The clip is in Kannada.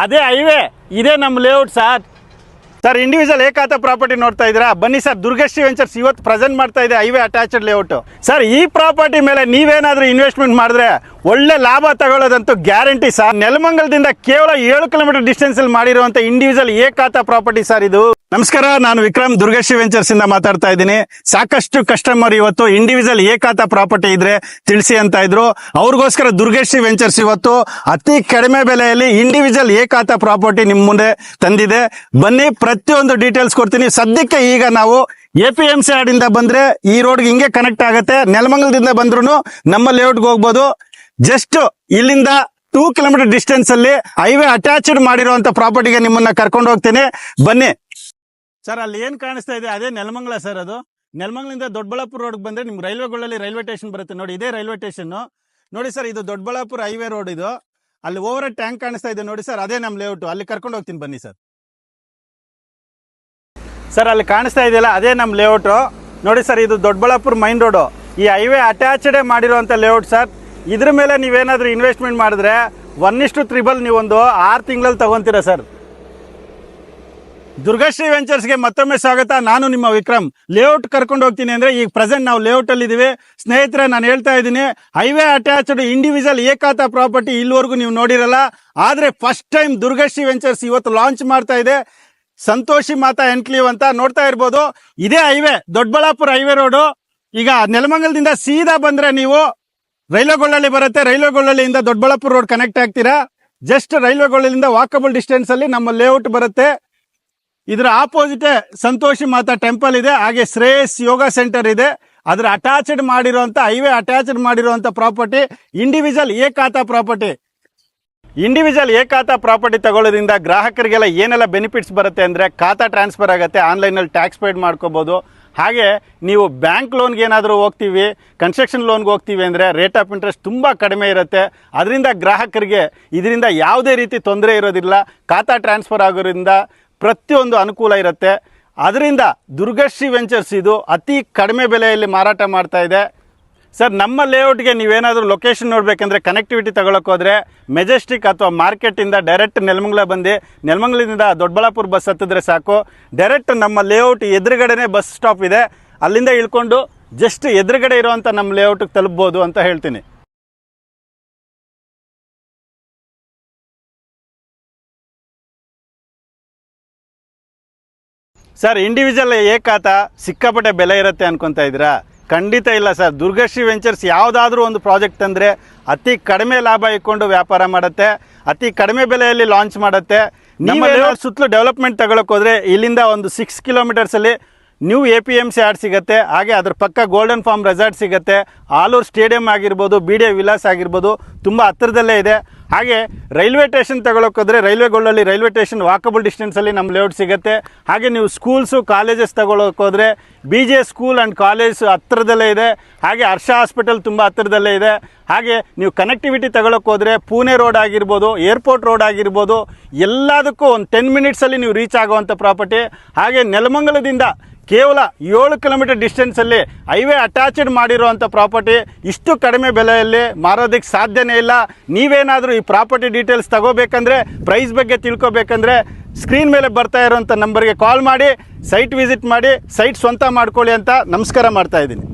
ಅದೇ ಹೈವೇ ಇದೇ ನಮ್ಮ ಲೇಔಟ್ ಸರ್. ಸರ್ ಇಂಡಿವಿಜುವಲ್ ಏಕಾತ ಪ್ರಾಪರ್ಟಿ ನೋಡ್ತಾ ಇದ್ದೀರಾ? ಬನ್ನಿ ಸರ್ ದುರ್ಗಶ್ರೀ ವೆಂಚರ್ಸ್ ಇವತ್ತು ಪ್ರೆಸೆಂಟ್ ಮಾಡ್ತಾ ಇದೆ ಹೈವೇ ಅಟ್ಯಾಚ್ಡ್ ಲೇಔಟ್ ಸರ್ ಈ ಪ್ರಾಪರ್ಟಿ ಮೇಲೆ ನೀವೇನಾದ್ರೂ ಇನ್ವೆಸ್ಟ್ಮೆಂಟ್ ಮಾಡಿದ್ರೆ ಒಳ್ಳೆ ಲಾಭ ತಗೊಳ್ಳೋದಂತೂ ಗ್ಯಾರಂಟಿ ಸರ್. ನೆಲಮಂಗಲದಿಂದ ಕೇವಲ ಏಳು ಕಿಲೋಮೀಟರ್ ಡಿಸ್ಟೆನ್ಸ್ ಅಲ್ಲಿ ಮಾಡಿರುವಂತ ಇಂಡಿವಿಜುವಲ್ ಏಕಾತ ಪ್ರಾಪರ್ಟಿ ಸರ್ ಇದು. ನಮಸ್ಕಾರ, ನಾನು ವಿಕ್ರಮ್ ದುರ್ಗಶ್ರೀ ವೆಂಚರ್ಸ್ ಇಂದ ಮಾತಾಡ್ತಾ ಇದ್ದೀನಿ. ಸಾಕಷ್ಟು ಕಸ್ಟಮರ್ ಇವತ್ತು ಇಂಡಿವಿಜುವಲ್ ಏಕಾತ ಪ್ರಾಪರ್ಟಿ ಇದ್ರೆ ತಿಳಿಸಿ ಅಂತ ಇದ್ರು. ಅವ್ರಿಗೋಸ್ಕರ ದುರ್ಗಶ್ರೀ ವೆಂಚರ್ಸ್ ಇವತ್ತು ಅತಿ ಕಡಿಮೆ ಬೆಲೆಯಲ್ಲಿ ಇಂಡಿವಿಜುವಲ್ ಏಕಾತ ಪ್ರಾಪರ್ಟಿ ನಿಮ್ಮ ಮುಂದೆ ತಂದಿದೆ. ಬನ್ನಿ, ಪ್ರತಿಯೊಂದು ಡೀಟೇಲ್ಸ್ ಕೊಡ್ತೀನಿ. ಸದ್ಯಕ್ಕೆ ಈಗ ನಾವು ಎ ಪಿ ಎಂ ಸಿ ಆಡಿಂದ ಬಂದ್ರೆ ಈ ರೋಡ್ಗೆ ಹಿಂಗೆ ಕನೆಕ್ಟ್ ಆಗುತ್ತೆ. ನೆಲಮಂಗಲದಿಂದ ಬಂದ್ರು ನಮ್ಮ ಲೇಔಟ್ಗೆ ಹೋಗ್ಬೋದು. ಜಸ್ಟ್ ಇಲ್ಲಿಂದ ಟೂ ಕಿಲೋಮೀಟರ್ ಡಿಸ್ಟೆನ್ಸ್ ಅಲ್ಲಿ ಹೈವೇ ಅಟ್ಯಾಚ್ಡ್ ಮಾಡಿರುವಂತ ಪ್ರಾಪರ್ಟಿಗೆ ನಿಮ್ಮನ್ನ ಕರ್ಕೊಂಡು ಹೋಗ್ತೀನಿ. ಬನ್ನಿ. ಸರ್ ಅಲ್ಲಿ ಏನ್ ಕಾಣಿಸ್ತಾ ಇದೆ? ಅದೇ ನೆಲಮಂಗಲ ಸರ್ ಅದು. ನೆಲಮಂಗಲಿಂದ ದೊಡ್ಡಬಳ್ಳಾಪುರ ರೋಡ್ ಬಂದ್ರೆ ನಿಮ್ಗೆ ರೈಲ್ವೆಗಳಲ್ಲಿ ರೈಲ್ವೆ ಸ್ಟೇಷನ್ ಬರುತ್ತೆ. ನೋಡಿ, ಇದೇ ರೈಲ್ವೆ ಸ್ಟೇಷನ್ ನೋಡಿ ಸರ್ ಇದು ದೊಡ್ಡಬಳ್ಳಾಪುರ ಹೈವೇ ರೋಡ್ ಇದು. ಅಲ್ಲಿ ಓವರ್ ಟ್ಯಾಂಕ್ ಕಾಣಿಸ್ತಾ ಇದೆ. ನೋಡಿ ಸರ್ ಅದೇ ನಮ್ಮ ಲೇಔಟ್ ಅಲ್ಲಿ ಕರ್ಕೊಂಡು ಹೋಗ್ತೀನಿ. ಬನ್ನಿ ಸರ್ ಸರ್ ಅಲ್ಲಿ ಕಾಣಿಸ್ತಾ ಇದೆಯಲ್ಲ, ಅದೇ ನಮ್ಮ ಲೇಔಟು ನೋಡಿ ಸರ್ ಇದು ದೊಡ್ಡಬಳ್ಳಾಪುರ ಮೈನ್ ರೋಡು ಈ ಹೈವೇ ಅಟ್ಯಾಚ್ಡೇ ಮಾಡಿರುವಂಥ ಲೇಔಟ್ ಸರ್ ಇದ್ರ ಮೇಲೆ ನೀವೇನಾದರೂ ಇನ್ವೆಸ್ಟ್ಮೆಂಟ್ ಮಾಡಿದ್ರೆ ಒನ್ ಇಷ್ಟು ತ್ರಿಬಲ್ ನೀವೊಂದು ಆರು ತಿಂಗಳಲ್ಲಿ ತಗೊಂತೀರಾ ಸರ್. ದುರ್ಗಶ್ರೀ ವೆಂಚರ್ಸ್ಗೆ ಮತ್ತೊಮ್ಮೆ ಸ್ವಾಗತ. ನಾನು ನಿಮ್ಮ ವಿಕ್ರಮ್. ಲೇಔಟ್ ಕರ್ಕೊಂಡು ಹೋಗ್ತೀನಿ ಅಂದ್ರೆ ಈಗ ಪ್ರೆಸೆಂಟ್ ನಾವು ಲೇಔಟ್ ಅಲ್ಲಿ ಇದೀವಿ. ಸ್ನೇಹಿತರೆ, ನಾನು ಹೇಳ್ತಾ ಇದ್ದೀನಿ ಹೈವೇ ಅಟ್ಯಾಚ್ಡ್ ಇಂಡಿವಿಜುವಲ್ ಏಕಾತ ಪ್ರಾಪರ್ಟಿ ಇಲ್ಲಿವರೆಗೂ ನೀವು ನೋಡಿರಲ್ಲ. ಆದ್ರೆ ಫಸ್ಟ್ ಟೈಮ್ ದುರ್ಗಶ್ರೀ ವೆಂಚರ್ಸ್ ಇವತ್ತು ಲಾಂಚ್ ಮಾಡ್ತಾ ಇದೆ. ಸಂತೋಷಿ ಮಾತಾ ಎನ್ಕ್ಲೀವ್ ಅಂತ ನೋಡ್ತಾ ಇರ್ಬೋದು. ಇದೇ ಹೈವೇ ದೊಡ್ಡಬಳ್ಳಾಪುರ ಹೈವೇ ರೋಡು ಈಗ ನೆಲಮಂಗಲದಿಂದ ಸೀದಾ ಬಂದ್ರೆ ನೀವು ರೈಲ್ವೆ ಗೊಳ್ಳಳ್ಳಿ ಬರುತ್ತೆ. ರೈಲ್ವೆ ಗೊಳ್ಳಳ್ಳಿಯಿಂದ ದೊಡ್ಡಬಳ್ಳಾಪುರ ರೋಡ್ ಕನೆಕ್ಟ್ ಆಗ್ತೀರಾ? ಜಸ್ಟ್ ರೈಲ್ವೆ ಗೊಳ್ಳಳ್ಳಿಯಿಂದ ವಾಕಬಲ್ ಡಿಸ್ಟೆನ್ಸ್ ಅಲ್ಲಿ ನಮ್ಮ ಲೇಔಟ್ ಬರುತ್ತೆ. ಇದರ ಆಪೋಸಿಟ್ ಸಂತೋಷಿ ಮಾತಾ ಟೆಂಪಲ್ ಇದೆ. ಹಾಗೆ ಶ್ರೇಯಸ್ ಯೋಗ ಸೆಂಟರ್ ಇದೆ. ಅದರ ಅಟ್ಯಾಚ್ಡ್ ಮಾಡಿರುವಂತ ಹೈವೇ ಅಟ್ಯಾಚ್ಡ್ ಮಾಡಿರುವಂತ ಪ್ರಾಪರ್ಟಿ ಇಂಡಿವಿಜುವಲ್ ಏಕಾತ ಪ್ರಾಪರ್ಟಿ ಇಂಡಿವಿಜುವಲ್ ಏಕಾತ ಪ್ರಾಪರ್ಟಿ ತಗೊಳ್ಳೋದ್ರಿಂದ ಗ್ರಾಹಕರಿಗೆಲ್ಲ ಏನೆಲ್ಲ ಬೆನಿಫಿಟ್ಸ್ ಬರುತ್ತೆ ಅಂದರೆ ಖಾತಾ ಟ್ರಾನ್ಸ್ಫರ್ ಆಗುತ್ತೆ ಆನ್ಲೈನಲ್ಲಿ ಟ್ಯಾಕ್ಸ್ ಪೇಡ್ ಮಾಡ್ಕೋಬೋದು. ಹಾಗೆ ನೀವು ಬ್ಯಾಂಕ್ ಲೋನ್ಗೆ ಏನಾದರೂ ಹೋಗ್ತೀವಿ ಕನ್ಸ್ಟ್ರಕ್ಷನ್ ಲೋನ್ಗೆ ಹೋಗ್ತೀವಿ ಅಂದರೆ ರೇಟ್ ಆಫ್ ಇಂಟ್ರೆಸ್ಟ್ ತುಂಬ ಕಡಿಮೆ ಇರುತ್ತೆ. ಅದರಿಂದ ಗ್ರಾಹಕರಿಗೆ ಇದರಿಂದ ಯಾವುದೇ ರೀತಿ ತೊಂದರೆ ಇರೋದಿಲ್ಲ. ಖಾತಾ ಟ್ರಾನ್ಸ್ಫರ್ ಆಗೋದ್ರಿಂದ ಪ್ರತಿಯೊಂದು ಅನುಕೂಲ ಇರುತ್ತೆ. ಅದರಿಂದ ದುರ್ಗಶ್ರೀ ವೆಂಚರ್ಸ್ ಇದು ಅತಿ ಕಡಿಮೆ ಬೆಲೆಯಲ್ಲಿ ಮಾರಾಟ ಮಾಡ್ತಾ ಇದೆ. ಸರ್, ನಮ್ಮ ಲೇಔಟ್ಗೆ ನೀವೇನಾದರೂ ಲೊಕೇಶನ್ ನೋಡಬೇಕಂದ್ರೆ ಕನೆಕ್ಟಿವಿಟಿ ತಗೊಳಕ್ಕೋದ್ರೆ ಮೆಜೆಸ್ಟಿಕ್ ಅಥವಾ ಮಾರ್ಕೆಟಿಂದ ಡೈರೆಕ್ಟ್ ನೆಲಮಂಗ್ಲ ಬಂದು ನೆಲಮಂಗ್ಲದಿಂದ ದೊಡ್ಡಬಳ್ಳಾಪುರ ಬಸ್ ಹತ್ತಿದ್ರೆ ಸಾಕು. ಡೈರೆಕ್ಟ್ ನಮ್ಮ ಲೇಔಟ್ ಎದುರುಗಡೆನೇ ಬಸ್ ಸ್ಟಾಪ್ ಇದೆ. ಅಲ್ಲಿಂದ ಇಳ್ಕೊಂಡು ಜಸ್ಟ್ ಎದುರುಗಡೆ ಇರುವಂಥ ನಮ್ಮ ಲೇಔಟ್ಗೆ ತಲುಪ್ಬೋದು ಅಂತ ಹೇಳ್ತೀನಿ. ಸರ್ ಇಂಡಿವಿಜುವಲ್ ಏಕಾತ ಸಿಕ್ಕಾಪಟ್ಟೆ ಬೆಲೆ ಇರುತ್ತೆ ಅನ್ಕೊತಾ ಇದ್ದೀರಾ? ಖಂಡಿತ ಇಲ್ಲ ಸರ್. ದುರ್ಗಶ್ರೀ ವೆಂಚರ್ಸ್ ಯಾವುದಾದ್ರೂ ಒಂದು ಪ್ರಾಜೆಕ್ಟ್ ಅಂದರೆ ಅತಿ ಕಡಿಮೆ ಲಾಭ ಇಟ್ಕೊಂಡು ವ್ಯಾಪಾರ ಮಾಡುತ್ತೆ ಅತಿ ಕಡಿಮೆ ಬೆಲೆಯಲ್ಲಿ ಲಾಂಚ್ ಮಾಡುತ್ತೆ. ನಿಮ್ಮ ಸುತ್ತಲೂ ಡೆವಲಪ್ಮೆಂಟ್ ತಗೊಳಕ್ಕೆ ಹೋದರೆ ಇಲ್ಲಿಂದ ಒಂದು six ಕಿಲೋಮೀಟರ್ಸಲ್ಲಿ new A P M C yard ಸಿಗುತ್ತೆ ಹಾಗೆ ಅದ್ರ ಪಕ್ಕ ಗೋಲ್ಡನ್ ಫಾರ್ಮ್ ರೆಸಾರ್ಟ್ ಸಿಗುತ್ತೆ ಆಲೂರು ಸ್ಟೇಡಿಯಂ ಆಗಿರ್ಬೋದು ಬಿ ಡಿ ವಿಲಾಸ್ ಆಗಿರ್ಬೋದು ತುಂಬ ಹತ್ತಿರದಲ್ಲೇ ಇದೆ. ಹಾಗೆ ರೈಲ್ವೆ ಸ್ಟೇಷನ್ ತಗೊಳಕೋದ್ರೆ ರೈಲ್ವೆ ಗೋಲ್ಡಲ್ಲಿ ರೈಲ್ವೆ ಸ್ಟೇಷನ್ ವಾಕಬಲ್ ಡಿಸ್ಟೆನ್ಸಲ್ಲಿ ನಮ್ಮ ಲೇಔಟ್ ಸಿಗುತ್ತೆ. ಹಾಗೆ ನೀವು schools colleges ತಗೊಳ್ಳೋಕ್ಕೋದ್ರೆ B J school and college ಹತ್ತಿರದಲ್ಲೇ ಇದೆ. ಹಾಗೆ ಹರ್ಷ ಹಾಸ್ಪಿಟಲ್ ತುಂಬ ಹತ್ತಿರದಲ್ಲೇ ಇದೆ. ಹಾಗೆ ನೀವು ಕನೆಕ್ಟಿವಿಟಿ ತಗೊಳ್ಳೋಕ್ಕೋದ್ರೆ ಪುಣೆ ರೋಡ್ ಆಗಿರ್ಬೋದು ಏರ್ಪೋರ್ಟ್ ರೋಡ್ ಆಗಿರ್ಬೋದು, ಎಲ್ಲದಕ್ಕೂ ಒಂದು ಟೆನ್ ಮಿನಿಟ್ಸಲ್ಲಿ ನೀವು ರೀಚ್ ಆಗುವಂಥ ಪ್ರಾಪರ್ಟಿ ಹಾಗೆ ನೆಲಮಂಗಲದಿಂದ ಕೇವಲ ಏಳು ಕಿಲೋಮೀಟರ್ ಡಿಸ್ಟೆನ್ಸಲ್ಲಿ ಹೈವೇ ಅಟ್ಯಾಚ್ಡ್ ಮಾಡಿರುವಂಥ ಪ್ರಾಪರ್ಟಿ ಇಷ್ಟು ಕಡಿಮೆ ಬೆಲೆಯಲ್ಲಿ ಮಾರೋದಕ್ಕೆ ಸಾಧ್ಯನೇ ಇಲ್ಲ. ನೀವೇನಾದರೂ ಈ ಪ್ರಾಪರ್ಟಿ ಡೀಟೇಲ್ಸ್ ತಗೋಬೇಕಂದ್ರೆ ಪ್ರೈಸ್ ಬಗ್ಗೆ ತಿಳ್ಕೊಬೇಕಂದ್ರೆ ಸ್ಕ್ರೀನ್ ಮೇಲೆ ಬರ್ತಾ ಇರೋಂಥ ನಂಬರ್ಗೆ ಕಾಲ್ ಮಾಡಿ ಸೈಟ್ ವಿಸಿಟ್ ಮಾಡಿ ಸೈಟ್ ಸ್ವಂತ ಮಾಡ್ಕೊಳ್ಳಿ ಅಂತ ನಮಸ್ಕಾರ ಮಾಡ್ತಾ ಇದ್ದೀನಿ.